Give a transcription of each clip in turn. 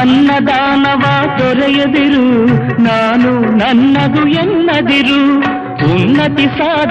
ಅನ್ನದಾನವ ದೊರೆಯದಿರು ನಾನು ನನ್ನದು ಎನ್ನದಿರು. ಉನ್ನತಿ ಸಾಧ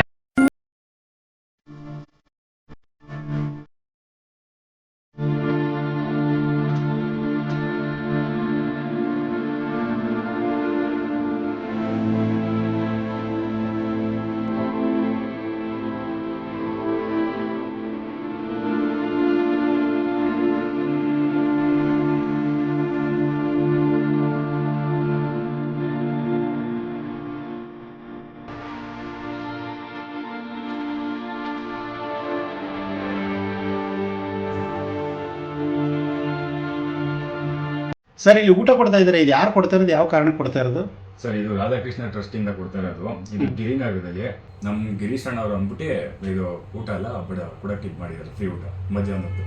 ಸರ್ ಇಲ್ಲಿ ಊಟ ಕೊಡ್ತಾ ಇದ್ದಾರೆ. ಇದು ಯಾರು ಕೊಡ್ತಾ ಇರೋದು? ಯಾವ ಕಾರಣಕ್ಕೆ ಕೊಡ್ತಾ ಇರೋದು? ಸರ್ ಇದು ರಾಧಾಕೃಷ್ಣ ಟ್ರಸ್ಟ್ ಇಂದ ಕೊಡ್ತಾ ಇರೋದು. ಇದು ಗಿರಿನಗರದಲ್ಲಿ ನಮ್ ಗಿರೀಶ್ ಅಣ್ಣ ಅವ್ರು ಅಂದ್ಬಿಟ್ಟು ಇದು ಊಟ ಎಲ್ಲ ಬಡ ಕೂಡ ಇದು ಮಾಡಿದ್ದಾರೆ. ಫ್ರೀ ಊಟ ಮಧ್ಯಾಹ್ನದ್ದು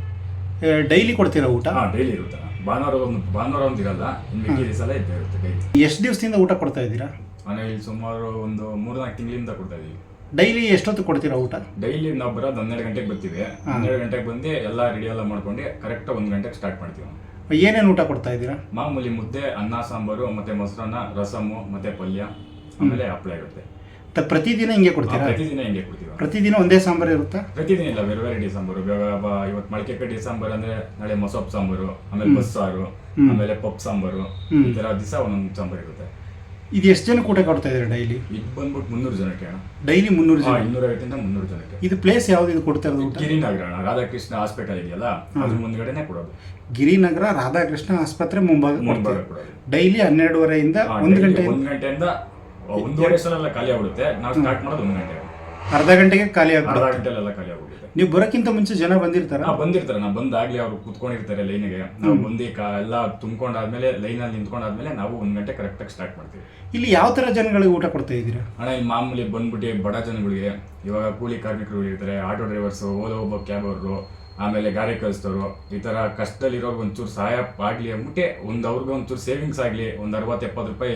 ಡೈಲಿ ಕೊಡ್ತಿರೋ ಊಟ? ಹಾ ಡೈಲಿ ಇರುತ್ತೆ. ಭಾನುವಾರ ಒಂದು ಭಾನುವಾರ ಒಂದು ಇರಲ್ಲ ಇನ್ನು ಮಿಕ್ಕಿದ ಸಲ ಇದ್ದೇ ಇರುತ್ತೆ ಡೈಲಿ ಎಷ್ಟು ದಿವಸದಿಂದ ಊಟ ಕೊಡ್ತಾ ಇದ್ದೀರಾ? ಮನೆ ಇಲ್ಲಿ ಸುಮಾರು ಒಂದು ಮೂರ್ನಾಲ್ಕು ತಿಂಗಳಿಂದ ಕೊಡ್ತಾ ಇದ್ದೀವಿ ಡೈಲಿ ಎಷ್ಟೊತ್ತು ಕೊಡ್ತೀರಾ ಊಟ? ಡೈಲಿ ನಾವು ಬರೋದು ಹನ್ನೆರಡು ಗಂಟೆಗೆ ಬರ್ತೀವಿ. ಹನ್ನೆರಡು ಗಂಟೆಗೆ ಬಂದು ಎಲ್ಲ ರೆಡಿ ಎಲ್ಲ ಮಾಡ್ಕೊಂಡು ಕರೆಕ್ಟ್ ಒಂದು ಗಂಟೆಗೆ ಸ್ಟಾರ್ಟ್ ಮಾಡ್ತೀವಿ. ಏನೇನು ಊಟ ಕೊಡ್ತಾ ಇದ್ದೀರಾ? ಮಾಮೂಲಿ ಮುದ್ದೆ ಅನ್ನ ಸಾಂಬಾರು ಮತ್ತೆ ಮೊಸರನ್ನ ರಸಮು ಮತ್ತೆ ಪಲ್ಯ ಆಮೇಲೆ ಹಪ್ಪಳ ಇರುತ್ತೆ. ತ- ಪ್ರತಿದಿನ ಹಿಂಗೆ ಕೊಡ್ತೀರಾ? ಪ್ರತಿದಿನ ಹಿಂಗೆ ಕೊಡ್ತೀವಿ. ಪ್ರತಿದಿನ ಒಂದೇ ಸಾಂಬಾರು ಇರುತ್ತಾ? ಪ್ರತಿದಿನ ಇಲ್ಲ ಬೇರೆ ವೆರೈಟಿ ಸಾಂಬಾರು. ಇವಾಗ ಬ- ಇವತ್ತು ಮಳಕೆ ಕಡ್ಡಿ ಸಾಂಬಾರು ಅಂದ್ರೆ ನಾಳೆ ಮೊಸಪ್ ಸಾಂಬಾರು ಆಮೇಲೆ ಬಸ್ಸಾರು ಆಮೇಲೆ ಪಪ್ ಸಾಂಬಾರು ಈ ತರ ದಿವಸ ಒಂದೊಂದು ಸಾಂಬಾರು ಇರುತ್ತೆ. ಇದು ಎಷ್ಟು ಜನಕ್ಕೆ ಊಟ ಕೊಡ್ತಾ ಇದ್ದಾರೆ ಡೈಲಿ? ಇದು ಬಂದ್ಬಿಟ್ಟು ಮುನ್ನೂರು ಜನಕ್ಕೆ ಅಣ್ಣ. ಡೈಲಿ ಮುನ್ನೂರು ಜನ? ಇನ್ನೂರೈವತ್ತಿಂದ ಮುನ್ನೂರು ಜನಕ್ಕೆ. ಇದು ಪ್ಲೇಸ್ ಯಾವ್ದು ಇದು ಕೊಡ್ತಾ ಇರೋದು ಊಟ? ಗಿರಿನಗರ ಅಣ್ಣ ರಾಧಾಕೃಷ್ಣ ಹಾಸ್ಪಿಟಲ್ ಇದೆಯಲ್ಲ ಅದ್ರ ಮುಂದ್ಗಡೆನೆ ಕೊಡೋದು. ಗಿರಿನಗರ ರಾಧಾಕೃಷ್ಣ ಆಸ್ಪತ್ರೆ ಮುಂಭಾಗ ಮುಂಭಾಗ ಕೊಡೋದು. ಡೈಲಿ ಹನ್ನೆರಡುವರೆಯಿಂದ ಒಂದು ಗಂಟೆ ಒಂದು ಗಂಟೆಯಿಂದ ಒಂದೂವರೆ ಸಲ ಖಾಲಿ ಆಗ್ಬಿಡುತ್ತೆ. ನಾವು ಸ್ಟಾರ್ಟ್ ಮಾಡೋದು ಒಂದು ಗಂಟೆ. ಅರ್ಧ ಗಂಟೆಗೆ ಖಾಲಿ ಅರ್ಧ ಆಗ್ಬಿಡುತ್ತೆ ಗಂಟೆಲೆಲ್ಲ ಖಾಲಿ ಆಗುತ್ತೆ ನೀವು ಬರೋಕ್ಕಿಂತ ಮುಂಚೆ ಜನ ಬಂದಿರ್ತಾರ? ಹಾ ಬಂದಿರ್ತಾರೆ. ನಾವು ಬಂದಾಗ್ಲಿ ಅವ್ರು ಕುತ್ಕೊಂಡಿರ್ತಾರೆ ಲೈನ್ಗೆ. ನಾವು ಬಂದು ಕಾ- ಎಲ್ಲ ತುಂಬ್ಕೊಂಡಾದ್ಮೇಲೆ ಲೈನಲ್ಲಿ ನಿಂತ್ಕೊಂಡಾದ್ಮೇಲೆ ನಾವು ಒಂದ್ ಗಂಟೆ ಕರೆಕ್ಟಾಗಿ ಸ್ಟಾರ್ಟ್ ಮಾಡ್ತೀವಿ. ಇಲ್ಲಿ ಯಾವ ತರ ಜನಗಳಿಗೆ ಊಟ ಕೊಡ್ತಾ ಇದ್ದೀರಾ? ಹಣ ಈ ಮಾಮೂಲಿ ಬಂದ್ಬಿಟ್ಟು ಬಡ ಜನಗಳಿಗೆ ಇವಾಗ ಕೂಲಿ ಕಾರ್ಮಿಕರು ಇರ್ತಾರೆ ಆಟೋ ಡ್ರೈವರ್ಸು ಓದೋ ಒಬ್ಬ ಕ್ಯಾಬ್ ಅವರು ಆಮೇಲೆ ಗಾಡಿ ಕಳಿಸ್ತವ್ರು ಈ ತರ ಕಷ್ಟದಲ್ಲಿರೋರ್ಗೆ ಒಂಚೂರು ಸಹಾಯ ಆಗಲಿ ಅಂದ್ಬಿಟ್ಟು ಒಂದು ಅವ್ರಿಗೆ ಒಂಚೂರು ಸೇವಿಂಗ್ಸ್ ಆಗಲಿ ಒಂದು ಅರವತ್ತು ಎಪ್ಪತ್ತು ರೂಪಾಯಿ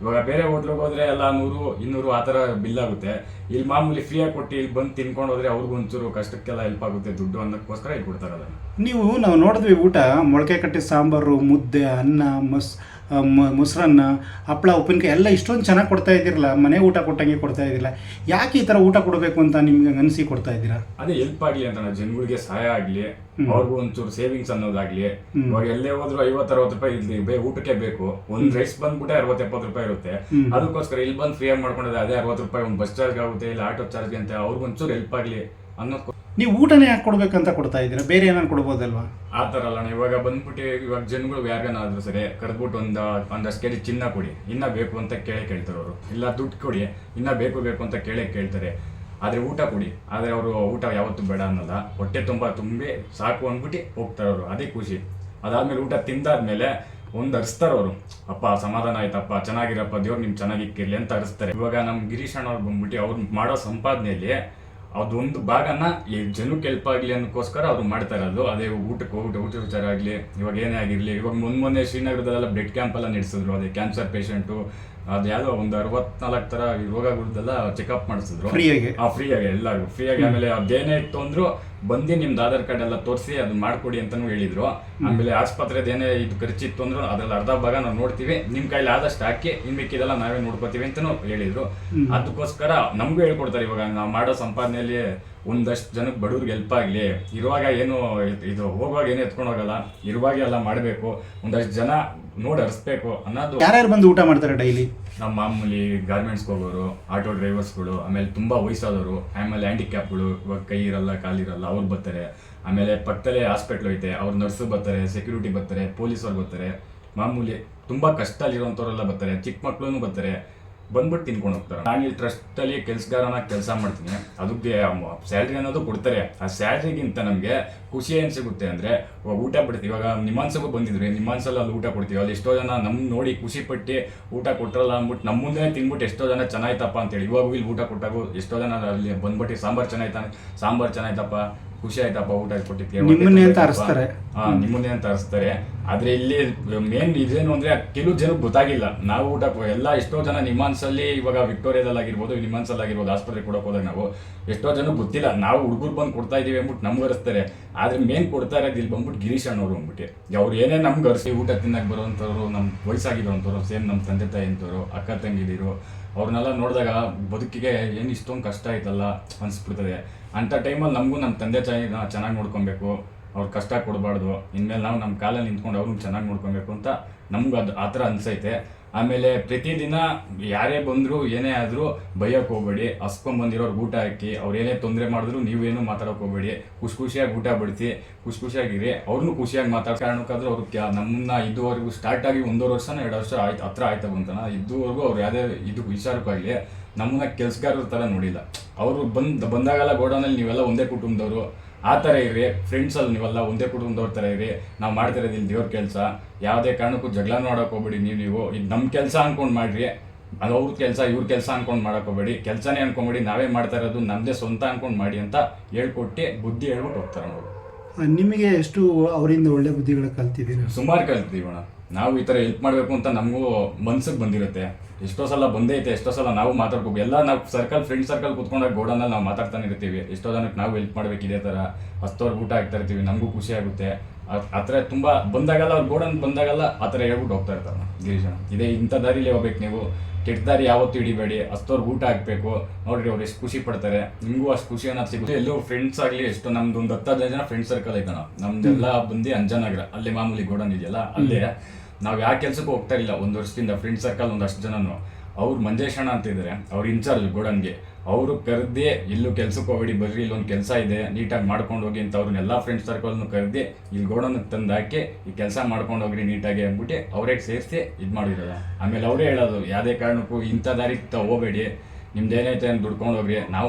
ಇವಾಗ ಬೇರೆ ಹೋಟ್ಲಿಗೆ ಹೋದ್ರೆ ಎಲ್ಲ ನೂರು ಇನ್ನೂರು ಆ ಥರ ಬಿಲ್ ಆಗುತ್ತೆ. ಇಲ್ಲಿ ಮಾಮೂಲಿ ಫ್ರೀಯಾಗಿ ಕೊಟ್ಟು ಇಲ್ಲಿ ಬಂದು ತಿನ್ಕೊಂಡು ಹೋದ್ರೆ ಅವ್ರಿಗೂ ಒಂಚೂರು ಕಷ್ಟಕ್ಕೆಲ್ಲ ಹೆಲ್ಪ್ ಆಗುತ್ತೆ ದುಡ್ಡು ಅನ್ನೋಕ್ಕೋಸ್ಕರ ಇಲ್ಲಿ ಕೊಡ್ತಾರೆ ಅದನ್ನು ನೀವು ನಾವು ನೋಡಿದ್ವಿ ಊಟ ಮೊಳಕೆ ಕಟ್ಟಿ ಸಾಂಬಾರು ಮುದ್ದೆ ಅನ್ನ ಮಸ್ ಮೊಸರನ್ನ ಹಪ್ಪಳ ಉಪ್ಪಿನಕಾಯಿ ಎಲ್ಲ ಇಷ್ಟೊಂದು ಚೆನ್ನಾಗಿ ಕೊಡ್ತಾ ಇದ್ದೀರಲ್ಲ ಮನೆ ಊಟ ಕೊಟ್ಟಂಗೆ ಕೊಡ್ತಾ ಇದ್ದಿಲ್ಲ ಯಾಕೆ ಈ ಥರ ಊಟ ಕೊಡಬೇಕು ಅಂತ ನಿಮ್ಗೆ ಅನಿಸಿ ಕೊಡ್ತಾ ಇದ್ದೀರಾ? ಅದೇ ಹೆಲ್ಪ್ ಆಗ್ಲಿ ಅಂತ ನಾವು ಜನಗಳಿಗೆ ಸಹಾಯ ಆಗಲಿ ಅವ್ರಿಗೂ ಒಂಚೂರು ಸೇವಿಂಗ್ಸ್ ಅನ್ನೋದಾಗ್ಲಿ ಇವಾಗ ಎಲ್ಲೇ ಹೋದ್ರು ಐವತ್ತು ಅರವತ್ತು ರೂಪಾಯಿ ಇಲ್ಲಿ ಬೇ ಊಟಕ್ಕೆ ಬೇಕು ಒಂದು ರೈಸ್ ಬಂದ್ಬಿಟ್ಟೆ ಅರವತ್ತು ಎಪ್ಪತ್ತು ರೂಪಾಯಿ ಇರುತ್ತೆ. ಅದಕ್ಕೋಸ್ಕರ ಇಲ್ಲಿ ಬಂದು ಫ್ರೀ ಆಗಿ ಮಾಡ್ಕೊಂಡ್ರೆ ಅದೇ ಅರವತ್ತು ರೂಪಾಯಿ ಒಂದು ಬಸ್ ಚಾರ್ಜ್ ಆಗುತ್ತೆ ಇಲ್ಲ ಆಟೋ ಚಾರ್ಜ್ ಅಂತ ಅವ್ರಿಗೆ ಒಂಚೂರು ಹೆಲ್ಪ್ ಆಗಲಿ ಅನ್ನೋ ನೀವು ಊಟನೇ ಯಾಕೆ ಕೊಡ್ಬೇಕಂತ ಕೊಡ್ತಾ ಇದ್ದೀರಾ? ಬೇರೆ ಏನಾದ್ರು ಕೊಡ್ಬೋದಲ್ವಾ? ಆ ಥರ ಅಲ್ಲ ಅಣ್ಣ. ಇವಾಗ ಬಂದ್ಬಿಟ್ಟು ಇವಾಗ ಜನಗಳು ಯಾರಿಗಾನಾದ್ರೂ ಸರಿ ಕರೆದ್ಬಿಟ್ಟು ಒಂದು ಒಂದಷ್ಟು ಕೆಜಿ ಚಿನ್ನ ಕೊಡಿ ಇನ್ನ ಬೇಕು ಅಂತ ಕೇಳಿ ಕೇಳ್ತಾರೆ ಅವರು. ಇಲ್ಲ ದುಡ್ಡು ಕೊಡಿ ಇನ್ನ ಬೇಕು ಬೇಕು ಅಂತ ಕೇಳಿ ಕೇಳ್ತಾರೆ. ಆದ್ರೆ ಊಟ ಕೊಡಿ ಆದ್ರೆ ಅವರು ಊಟ ಯಾವತ್ತು ಬೇಡ ಅನ್ನೋಲ್ಲ. ಹೊಟ್ಟೆ ತುಂಬ ತುಂಬಿ ಸಾಕು ಅಂದ್ಬಿಟ್ಟು ಹೋಗ್ತಾರೆ ಅವರು ಅದೇ ಖುಷಿ. ಅದಾದಮೇಲೆ ಊಟ ತಿಂದಾದ್ಮೇಲೆ ಒಂದು ಅರ್ಸ್ತಾರೆ ಅವರು. ಅಪ್ಪ, ಸಮಾಧಾನ ಆಯ್ತಪ್ಪ, ಚೆನ್ನಾಗಿರಪ್ಪ, ದೇವ್ರು ನಿಮ್ ಚೆನ್ನಾಗಿಕ್ಕಿರ್ಲಿ ಅಂತ ಅರ್ಸ್ತಾರೆ. ಇವಾಗ ನಮ್ ಗಿರೀಶ್ ಅಣ್ಣ ಅವ್ರು ಬಂದ್ಬಿಟ್ಟು ಅವ್ರು ಮಾಡೋ ಸಂಪಾದನೆಯಲ್ಲಿ ಅದೊಂದು ಭಾಗನ ಈ ಜನಕ್ಕೆ ಹೆಲ್ಪ್ ಆಗಲಿ ಅನ್ನೋಕ್ಕೋಸ್ಕರ ಅವ್ರು ಮಾಡ್ತಾ ಅದು ಅದೇ ಊಟಕ್ಕೆ ಊಟ ಊಟ ವಿಚಾರ ಆಗಲಿ, ಇವಾಗ ಏನೇ ಆಗಿರಲಿ, ಇವಾಗ ಮೊನ್ನೆ ಶ್ರೀನಗರದಲ್ಲೆಲ್ಲ ಬ್ಲಡ್ ಕ್ಯಾಂಪ್ ಎಲ್ಲ ನಡೆಸಿದ್ರು. ಅದೇ ಕ್ಯಾನ್ಸರ್ ಪೇಷಂಟು ಅದು ಯಾವುದೋ ಒಂದು ಅರವತ್ನಾಲ್ಕು ಥರ ರೋಗಗಳದ್ದೆಲ್ಲ ಚೆಕಪ್ ಮಾಡಿಸಿದ್ರು. ಫ್ರೀಯಾಗಿ? ಆ ಫ್ರೀ ಆಗಿ ಎಲ್ಲರಿಗೂ. ಫ್ರೀ ಆಗಿ ಆಮೇಲೆ ಅದೇನೇ ಇತ್ತು ಅಂದ್ರು ಬಂದಿ ನಿಮ್ದು ಆಧಾರ್ ಕಾರ್ಡ್ ಎಲ್ಲ ತೋರಿಸಿ ಅದನ್ನ ಮಾಡ್ಕೊಡಿ ಅಂತಾನು ಹೇಳಿದ್ರು. ಆಮೇಲೆ ಆಸ್ಪತ್ರೆ ಏನೇ ಇದು ಖರ್ಚಿತ್ತು ಅಂದ್ರು ಅದ್ರಲ್ಲಿ ಅರ್ಧ ಭಾಗ ನಾವು ನೋಡ್ತೀವಿ. ನಿಮ್ ಕೈಲಿ ಆದಷ್ಟು ಹಾಕಿ ಇನ್ ಮಿಕ್ಕಿದೆಲ್ಲ ನಾವೇ ನೋಡ್ಕೋತೀವಿ ಅಂತಾನು ಹೇಳಿದ್ರು. ಅದಕ್ಕೋಸ್ಕರ ನಮಗೂ ಹೇಳ್ಕೊಡ್ತಾರೆ ಇವಾಗ ನಾವು ಮಾಡೋ ಸಂಪಾದನೆಯಲ್ಲಿ ಒಂದಷ್ಟು ಜನಕ್ಕೆ ಬಡವ್ರಿಗೆ ಹೆಲ್ಪ್ ಆಗಲಿ. ಇರುವಾಗ ಏನು ಇದು ಹೋಗುವಾಗ ಏನು ಎತ್ಕೊಂಡು ಹೋಗಲ್ಲ. ಇರುವಾಗ ಎಲ್ಲ ಮಾಡಬೇಕು. ಒಂದಷ್ಟು ಜನ ನೋಡಿ ಹರಿಸ್ಬೇಕು ಅನ್ನೋದು ಯಾರ್ಯಾರು ಬಂದು ಊಟ ಮಾಡ್ತಾರೆ ಡೈಲಿ? ನಮ್ಮ ಮಾಮೂಲಿ ಗಾರ್ಮೆಂಟ್ಸ್ಗೆ ಹೋಗೋರು ಆಟೋ ಡ್ರೈವರ್ಸ್ಗಳು ಆಮೇಲೆ ತುಂಬ ವಯಸ್ಸಾದವರು ಆಮೇಲೆ ಹ್ಯಾಂಡಿಕ್ಯಾಪ್ಗಳು ಇವಾಗ ಕೈ ಇರಲ್ಲ ಕಾಲಿರಲ್ಲ ಅವ್ರು ಬರ್ತಾರೆ. ಆಮೇಲೆ ಪಕ್ಕದಲ್ಲೇ ಹಾಸ್ಪಿಟ್ಲ್ ಐತೆ ಅವ್ರು ನರ್ಸು ಬರ್ತಾರೆ ಸೆಕ್ಯೂರಿಟಿ ಬರ್ತಾರೆ ಪೊಲೀಸವ್ರು ಬರ್ತಾರೆ. ಮಾಮೂಲಿ ತುಂಬ ಕಷ್ಟದಲ್ಲಿರೋಂಥವ್ರೆಲ್ಲ ಬರ್ತಾರೆ ಚಿಕ್ಕ ಮಕ್ಳು ಬರ್ತಾರೆ. ಬಂದ್ಬಿಟ್ಟು ತಿನ್ಕೊಂಡು ಹೋಗ್ತಾರೆ. ನಾನು ಇಲ್ಲಿ ಟ್ರಸ್ಟಲ್ಲಿ ಕೆಲಸಗಾರನ ಕೆಲಸ ಮಾಡ್ತೀನಿ. ಅದಕ್ಕೆ ಸ್ಯಾಲ್ರಿ ಅನ್ನೋದು ಕೊಡ್ತಾರೆ. ಆ ಸ್ಯಾಲ್ರಿಗಿಂತ ನಮಗೆ ಖುಷಿ ಏನು ಸಿಗುತ್ತೆ ಅಂದರೆ ಊಟ ಬಿಡ್ತೀವಿ. ಇವಾಗ ನಿಮಾನ್ಸಗೂ ಬಂದಿದ್ರೆ ನಿಮಾನ್ಸಲ್ಲಿ ಅಲ್ಲಿ ಊಟ ಕೊಡ್ತೀವಿ. ಅಲ್ಲಿ ಎಷ್ಟೋ ಜನ ನಮ್ಮ ನೋಡಿ ಖುಷಿ ಪಟ್ಟು ಊಟ ಕೊಟ್ಟರಲ್ಲ ಅಂದ್ಬಿಟ್ಟು ನಮ್ಮ ಮುಂದೆ ತಿನ್ಬಿಟ್ಟು ಎಷ್ಟೋ ಜನ ಚೆನ್ನಾಯ್ತಪ್ಪ ಅಂತೇಳಿ. ಇವಾಗ ಇಲ್ಲಿ ಊಟ ಕೊಟ್ಟಾಗ ಎಷ್ಟೋ ಜನ ಅಲ್ಲಿ ಬಂದ್ಬಿಟ್ಟು ಸಾಂಬಾರು ಚೆನ್ನಾಯ್ತಾನೆ. ಸಾಂಬಾರು ಚೆನ್ನಾಯ್ತಪ್ಪ. ಖುಷಿ ಆಯ್ತಪ್ಪ ಊಟ ಕೊಟ್ಟಿದ್ದೆ ನಿಮ್ಮನ್ನೇ ಅಂತ ಅರಸ್ತಾರೆ. ಹಾ ನಿಮ್ಮನ್ನೇ ಅಂತ ಅರಸ್ತಾರೆ ಆದ್ರೆ ಇಲ್ಲಿ ಮೇನ್ ಇದೇನು ಅಂದ್ರೆ ಕೆಲವು ಜನಕ್ಕೆ ಗೊತ್ತಾಗಿಲ್ಲ. ನಾವು ಊಟ ಎಲ್ಲ ಎಷ್ಟೋ ಜನ ನಿಮಾನ್ಸಲ್ಲಿ ಇವಾಗ ವಿಕ್ಟೋರಿಯಾದಲ್ಲಿ ಆಗಿರ್ಬೋದು ನಿಮಾನ್ಸಲ್ಲಿ ಆಗಿರ್ಬೋದು ಆಸ್ಪತ್ರೆ ಕೊಡಕ್ ಹೋದಾಗ ನಾವು ಎಷ್ಟೋ ಜನ ಗೊತ್ತಿಲ್ಲ. ನಾವು ಹುಡುಗರು ಬಂದು ಕೊಡ್ತಾ ಇದೀವಿ ಅಂದ್ಬಿಟ್ಟು ನಮ್ಗೆ ಅರಿಸ್ತಾರೆ ಆದ್ರೆ ಮೇನ್ ಕೊಡ್ತಾ ಇರೋದು ಇಲ್ಲಿ ಬಂದ್ಬಿಟ್ಟು ಗಿರೀಶ್ ಅಣ್ಣವ್ರು ಅಂದ್ಬಿಟ್ಟು. ಅವ್ರು ಏನೇ ನಮ್ಗೆ ಅರಿಸಿ ಊಟ ತಿನ್ನಕ್ ಬರೋಂಥವ್ರು ನಮ್ಮ ವಯಸ್ಸಾಗಿರೋಂಥವ್ರು ಸೇಮ್ ನಮ್ಮ ತಂದೆ ತಾಯಿ ಅಂತವ್ರು ಅಕ್ಕ ತಂಗಿದಿರು ಅವ್ರನ್ನೆಲ್ಲ ನೋಡಿದಾಗ ಬದುಕಿಗೆ ಏನು ಇಷ್ಟೊಂದು ಕಷ್ಟ ಆಯ್ತಲ್ಲ ಅನ್ಸ್ಬಿಡ್ತದೆ. ಅಂಥ ಟೈಮಲ್ಲಿ ನಮಗೂ ನಮ್ಮ ತಂದೆ ತಾಯಿನ ಚೆನ್ನಾಗಿ ನೋಡ್ಕೊಬೇಕು, ಅವ್ರು ಕಷ್ಟ ಕೊಡಬಾರ್ದು, ಇನ್ಮೇಲೆ ನಾವು ನಮ್ಮ ಕಾಲಲ್ಲಿ ನಿಂತ್ಕೊಂಡು ಅವ್ರನ್ನ ಚೆನ್ನಾಗಿ ನೋಡ್ಕೊಬೇಕು ಅಂತ ನಮ್ಗೆ ಅದು ಆ ಥರ ಅನಿಸೈತೆ. ಆಮೇಲೆ ಪ್ರತಿದಿನ ಯಾರೇ ಬಂದರೂ, ಏನೇ ಆದರೂ ಬೈಯೋಕೆ ಹೋಗ್ಬೇಡಿ ಹಸ್ಕೊಂಬಂದಿರೋರು ಊಟ ಹಾಕಿ ಅವ್ರು ಏನೇ ತೊಂದರೆ ಮಾಡಿದ್ರು ನೀವೇನು ಮಾತಾಡೋಕೆ ಹೋಗ್ಬೇಡಿ. ಖುಷಿ ಖುಷಿಯಾಗಿ ಊಟ ಬಡಿಸಿ, ಖುಷಿ ಖುಷಿಯಾಗಿರಿ ಅವ್ರನ್ನೂ ಖುಷಿಯಾಗಿ ಮಾತಾಡೋ ಕಾರಣಕ್ಕಾದ್ರೂ ಅವ್ರು ನಮ್ಮನ್ನ ಇದುವರೆಗೂ ಸ್ಟಾರ್ಟ್ ಆಗಿ ಒಂದೂವರೆ ವರ್ಷನ ಎರಡು ವರ್ಷ ಆಯ್ತು, ಹತ್ರ ಆಯ್ತು ಅಂತಾನೆ ಇದುವರೆಗೂ ಅವ್ರು ಯಾವುದೇ ಇದು ವಿಚಾರಕ್ಕಾಗಲಿ ನಮ್ಮನ್ನ ಕೆಲ್ಸಗಾರರ ಥರ ನೋಡಿಲ್ಲ. ಅವರು ಬಂದ್, ಬಂದಾಗೆಲ್ಲ ಗೋಡೌನಲ್ಲಿ ನೀವೆಲ್ಲ ಒಂದೇ ಕುಟುಂಬದವರು, ಆ ಥರ ಇರಿ ಫ್ರೆಂಡ್ಸಲ್ಲಿ ನೀವೆಲ್ಲ ಒಂದೇ ಕುಟುಂಬದವ್ರ ಥರ ಇರಿ ನಾವು ಮಾಡ್ತಿರೋದು ಇಲ್ಲಿ ದೇವ್ರ ಕೆಲಸ. ಯಾವುದೇ ಕಾರಣಕ್ಕೂ ಜಗಳ ನೋಡೋಕೆ ಹೋಗ್ಬೇಡಿ ನೀವು ನೀವು. ಇದು ನಮ್ಮ ಕೆಲಸ ಅಂದ್ಕೊಂಡು ಮಾಡ್ರಿ. ಅದು ಅವ್ರ ಕೆಲಸ, ಇವ್ರ ಕೆಲಸ ಅಂದ್ಕೊಂಡು ಮಾಡಕ್ ಹೋಗ್ಬೇಡಿ. ಕೆಲಸನೇ ಅನ್ಕೊಂಬೇಡಿ ನಾವೇ ಮಾಡ್ತಾ ಇರೋದು ನಮ್ಮದೇ ಸ್ವಂತ ಅಂದ್ಕೊಂಡು ಮಾಡಿ ಅಂತ ಹೇಳ್ಕೊಟ್ಟು ಬುದ್ಧಿ ಹೇಳ್ಬಿಟ್ಟು ಹೋಗ್ತಾರೆ ಅವರು ನಿಮಗೆ ಎಷ್ಟು ಅವರಿಂದ ಒಳ್ಳೆ ಬುದ್ಧಿಗಳು ಕಲ್ತಿದ್ದೀರಿ? ಸುಮಾರು ಕಲ್ತಿದ್ದೀವಿ ಮೇಡಮ್ ನಾವು ಈ ಥರ ಹೆಲ್ಪ್ ಮಾಡಬೇಕು ಅಂತ ನಮಗೂ ಮನ್ಸಿಗೆ ಬಂದಿರುತ್ತೆ. ಎಷ್ಟೋ ಸಲ ಬಂದೈತೆ ಎಷ್ಟೋ ಸಲ ನಾವು ಮಾತಾಡ್ಕೋಬೇಕು. ಎಲ್ಲ ನಾವು ಸರ್ಕಲ್ ಫ್ರೆಂಡ್ ಸರ್ಕಲ್ ಕುತ್ಕೊಂಡಾಗ ಗೋಡನಲ್ಲಿ ನಾವು ಮಾತಾಡ್ತಾನೆ ಇರ್ತೀವಿ. ಎಷ್ಟೋ ಜನಕ್ಕೆ ನಾವು ಹೆಲ್ಪ್ ಮಾಡ್ಬೇಕು ಇದೇ ಥರ. ಹಸ್ತೋರ್ಗೆ ಊಟ ಹಾಕ್ತಾ ಇರ್ತೀವಿ, ನಮಗೂ ಖುಷಿ ಆಗುತ್ತೆ. ಆ ಥರ ತುಂಬ ಬಂದಾಗಲ್ಲ, ಅವ್ರು ಗೋಡನ್ ಬಂದಾಗಲ್ಲ ಆ ಥರ ಹೇಳ್ಬಿಟ್ಟು ಹೋಗ್ತಾ ಇರ್ತಾರೆ ಗಿರೀಶ್ ಇದೇ ಇಂಥ ದಾರಿಲಿ ಹೋಗ್ಬೇಕು ನೀವು. ಕೆಟ್ಟ ದಾರಿ ಯಾವತ್ತೂ ಹಿಡಿಬೇಡಿ. ಅಷ್ಟೋರ್ ಊಟ ಹಾಕ್ಬೇಕು. ನೋಡ್ರಿ ಅವ್ರು ಎಷ್ಟು ಖುಷಿ ಪಡ್ತಾರೆ. ನಿಮಗೂ ಅಷ್ಟು ಖುಷಿ ಅನ್ನೋದು ಸಿಗುತ್ತೆ. ಎಲ್ಲೂ ಫ್ರೆಂಡ್ಸ್ ಆಗಲಿ ಎಷ್ಟು, ನಮ್ದು ಒಂದು ಹತ್ತು, ಹದಿನೈದು ಜನ ಫ್ರೆಂಡ್ ಸರ್ಕಲ್ ಐತಣ ನಮ್ದೆಲ್ಲ ಬಂದು ಅಂಜನಗರ. ಅಲ್ಲಿ ಮಾಮೂಲಿ ಗೋಡನ್ ಇದೆಯಲ್ಲ? ಅಲ್ಲೇ. ನಾವು ಯಾವ ಕೆಲಸಕ್ಕೂ ಹೋಗ್ತಾ ಇಲ್ಲ ಒಂದು ವರ್ಷದಿಂದ ಫ್ರೆಂಡ್ ಸರ್ಕಲ್ ಒಂದಷ್ಟು ಜನನು. ಅವ್ರು ಮಂಜೇಶಣ್ಣ ಅಂತ ಇದ್ದಾರೆ ಅವ್ರ ಇನ್ಚಾರ್ಜ್ ಗೋಡನ್ಗೆ. ಅವರು ಕರೆದೇ ಇಲ್ಲೂ ಕೆಲ್ಸಕ್ಕೆ ಹೋಗ್ಬೇಡಿ, ಬರ್ರಿ, ಇಲ್ಲೊಂದು ಕೆಲಸ ಇದೆ, ನೀಟಾಗಿ ಮಾಡ್ಕೊಂಡು ಹೋಗಿ ಅಂತ ಅವ್ರನ್ನೆಲ್ಲ ಫ್ರೆಂಡ್ ಸರ್ಕಲ್ನು ಕರೆದಿ ಇಲ್ಲಿ ಗೋಡನ್ ತಂದು ಹಾಕಿ ಈ ಕೆಲಸ ಮಾಡ್ಕೊಂಡು ಹೋಗ್ರಿ ನೀಟಾಗಿ ಅಂದ್ಬಿಟ್ಟು ಅವರೇ ಸೇರಿಸಿ ಇದು ಮಾಡಿರೋದು. ಆಮೇಲೆ ಅವರೇ ಹೇಳೋದು, ಯಾವುದೇ ಕಾರಣಕ್ಕೂ ಇಂಥ ದಾರಿ ತಗೋಬೇಡಿ ನಿಮ್ದು ಏನೈತೆ ಅಂತ ದುಡ್ಕೊಂಡು ಹೋಗ್ರಿ, ನಾವು